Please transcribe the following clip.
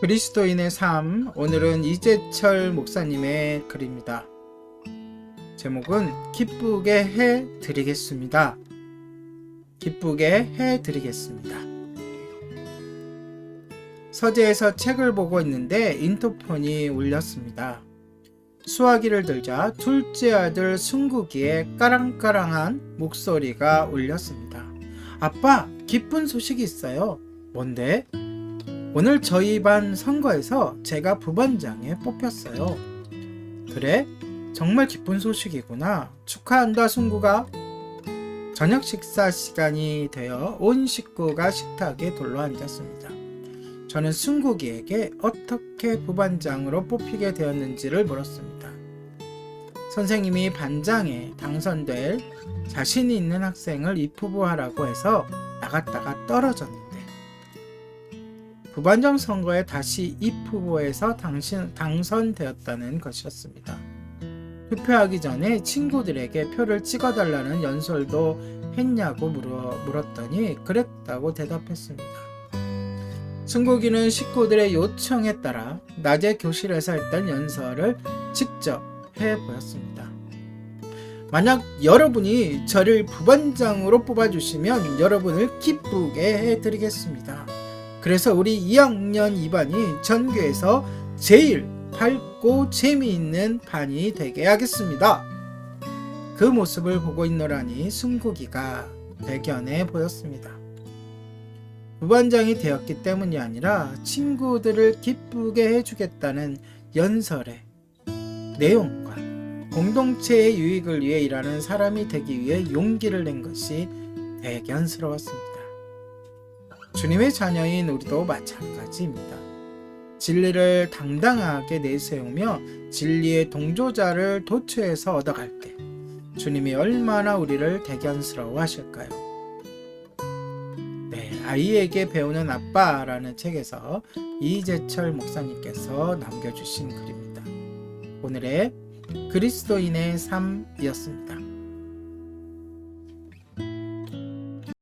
그리스도인의 삶 오늘은 이재철 목사님의 글입니다. 제목은 기쁘게 해 드리겠습니다. 기쁘게 해 드리겠습니다. 서재에서 책을 보고 있는데 인터폰이 울렸습니다. 수화기를 들자 둘째 아들 승국이의 까랑까랑한 목소리가 울렸습니다. 아빠, 기쁜 소식이 있어요. 뭔데? 오늘 저희 반 선거에서 제가 부반장에 뽑혔어요. 그래? 정말 기쁜 소식이구나. 축하한다, 승구가. 저녁 식사 시간이 되어 온 식구가 식탁에 둘러앉았습니다. 저는 승국이에게 어떻게 부반장으로 뽑히게 되었는지를 물었습니다. 선생님이 반장에 당선될 자신이 있는 학생을 입후보하라고 해서 나갔다가 떨어졌는데 부반장 선거에 다시 입 후보에서 당신, 당선되었다는 것이었습니다. 투표하기 전에 친구들에게 표를 찍어달라는 연설도 했냐고 물어, 물었더니 그랬다고 대답했습니다. 승국이는 식구들의 요청에 따라 낮에 교실에서 했던 연설을 직접 해 보였습니다. 만약 여러분이 저를 부반장으로 뽑아주시면 여러분을 기쁘게 해드리겠습니다. 그래서 우리 2학년 2반이 전교에서 제일 밝고 재미있는 반이 되게 하겠습니다. 그 모습을 보고 있노라니 승국이가 대견해 보였습니다. 부반장이 되었기 때문이 아니라 친구들을 기쁘게 해주겠다는 연설의 내용과 공동체의 유익을 위해 일하는 사람이 되기 위해 용기를 낸 것이 대견스러웠습니다. 주님의 자녀인 우리도 마찬가지입니다. 진리를 당당하게 내세우며 진리의 동조자를 도처에서 얻어갈 때 주님이 얼마나 우리를 대견스러워 하실까요? 네, 아이에게 배우는 아빠라는 책에서 이재철 목사님께서 남겨주신 글입니다. 오늘의 그리스도인의 삶이었습니다.